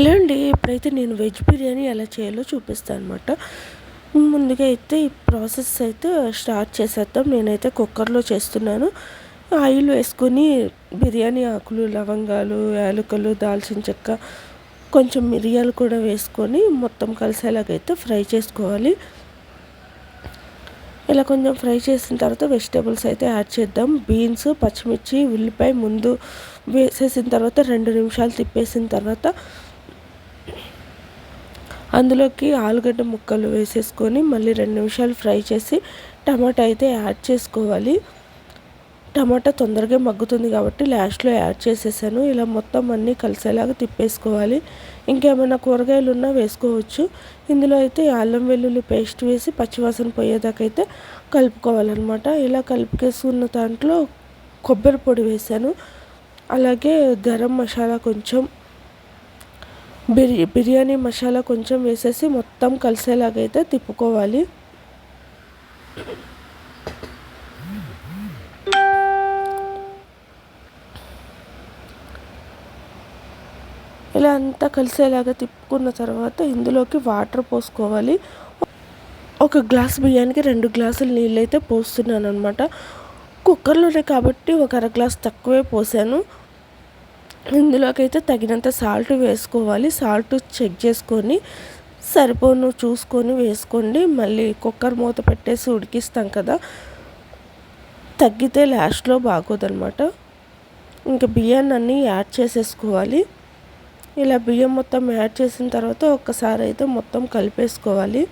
Hello అండి? ఇప్పుడైతే నేను వెజ్ బిర్యానీ ఎలా చేయాలో చూపిస్తాను అనమాట ముందుగా అయితే ఈ ప్రాసెస్ అయితే స్టార్ట్ చేసేద్దాం. నేనైతే కుక్కర్లో చేస్తున్నాను. ఆయిల్ వేసుకొని బిర్యానీ ఆకులు లవంగాలు యాలకులు దాల్చిన చెక్క కొంచెం మిరియాలు కూడా వేసుకొని మొత్తం కలిసేలాగైతే ఫ్రై చేసుకోవాలి. ఇలా కొంచెం ఫ్రై చేసిన తర్వాత వెజిటేబుల్స్ అయితే యాడ్ చేద్దాం. బీన్స్ పచ్చిమిర్చి ఉల్లిపాయ ముందు వేసేసిన తర్వాత రెండు నిమిషాలు తిప్పేసిన తర్వాత అందులోకి ఆలుగడ్డ ముక్కలు వేసేసుకొని మళ్ళీ రెండు నిమిషాలు ఫ్రై చేసి టమాటా అయితే యాడ్ చేసుకోవాలి. టమాటా తొందరగా మగ్గుతుంది కాబట్టి లాస్ట్లో యాడ్ చేసేసాను. ఇలా మొత్తం అన్నీ కలిసేలాగా తిప్పేసుకోవాలి. ఇంకేమైనా కూరగాయలు ఉన్నా వేసుకోవచ్చు. ఇందులో అయితే అల్లం వెల్లుల్లి పేస్ట్ వేసి పచ్చివాసన పోయేదాకైతే అయితే కలుపుకోవాలన్నమాట. ఇలా కలుపుకేసుకున్న దాంట్లో కొబ్బరి పొడి వేసాను. అలాగే గరం మసాలా కొంచెం బిర్యా బిర్యానీ మసాలా కొంచెం వేసేసి మొత్తం కలిసేలాగైతే తిప్పుకోవాలి. ఇలా అంతా కలిసేలాగా తిప్పుకున్న తర్వాత ఇందులోకి వాటర్ పోసుకోవాలి. ఒక గ్లాస్ బియ్యానికి రెండు గ్లాసులు నీళ్ళు అయితే పోస్తున్నాను అనమాట కుక్కర్లోనే కాబట్టి ఒక అర గ్లాస్ తక్కువే పోసాను. ఇందులోకైతే తగినంత సాల్ట్ వేసుకోవాలి. సాల్ట్ చెక్ చేసుకొని సరిపోను చూసుకొని వేసుకోండి. మళ్ళీ కుక్కర్ మూత పెట్టేసి ఉడికిస్తాం కదా తగ్గితే లాస్ట్లో బాగోదనమాట ఇంకా బియ్యాన్ని అన్నీ యాడ్ చేసేసుకోవాలి. ఇలా బియ్యం మొత్తం యాడ్ చేసిన తర్వాత ఒక్కసారి అయితే మొత్తం కలిపేసుకోవాలి.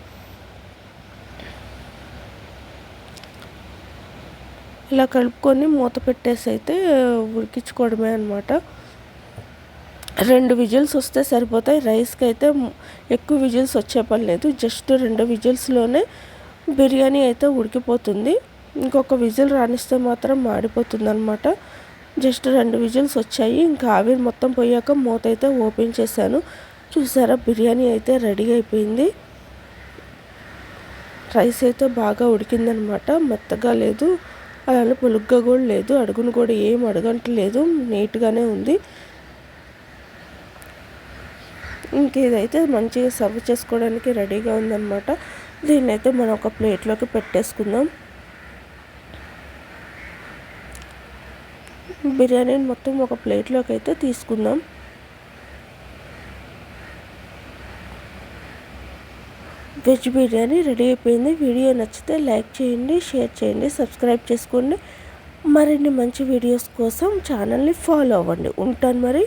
ఇలా కలుపుకొని మూత పెట్టేసి అయితే ఉడికించుకోవడమే అనమాట రెండు విజిల్స్ వస్తే సరిపోతాయి. రైస్కి అయితే ఎక్కువ విజిల్స్ వచ్చే పని లేదు. జస్ట్ రెండు విజిల్స్లోనే బిర్యానీ అయితే ఉడికిపోతుంది. ఇంకొక విజిల్ రాణిస్తే మాత్రం మాడిపోతుంది అనమాట జస్ట్ రెండు విజిల్స్ వచ్చాయి. ఇంకా ఆవిరి మొత్తం పోయాక మూత అయితే ఓపెన్ చేశాను. చూసారా? బిర్యానీ అయితే రెడీ అయిపోయింది. రైస్ అయితే బాగా ఉడికిందనమాట మెత్తగా లేదు. అలానే పులుగ్గా కూడా లేదు. అడుగును కూడా ఏం అడగంటలేదు. నీట్గానే ఉంది. ఇంకేదైతే మంచిగా సర్వ్ చేసుకోవడానికి రెడీగా ఉందన్నమాట. దీన్ని అయితే మనం ఒక ప్లేట్లోకి పెట్టేసుకుందాం. బిర్యానీని మొత్తం ఒక ప్లేట్లోకి అయితే తీసుకుందాం. వెజ్ బిర్యానీ రెడీ అయిపోయింది. వీడియో నచ్చితే లైక్ చేయండి షేర్ చేయండి సబ్స్క్రైబ్ చేసుకోండి. మరిన్ని మంచి వీడియోస్ కోసం ఛానల్ని ఫాలో అవ్వండి. ఉంటాను మరి.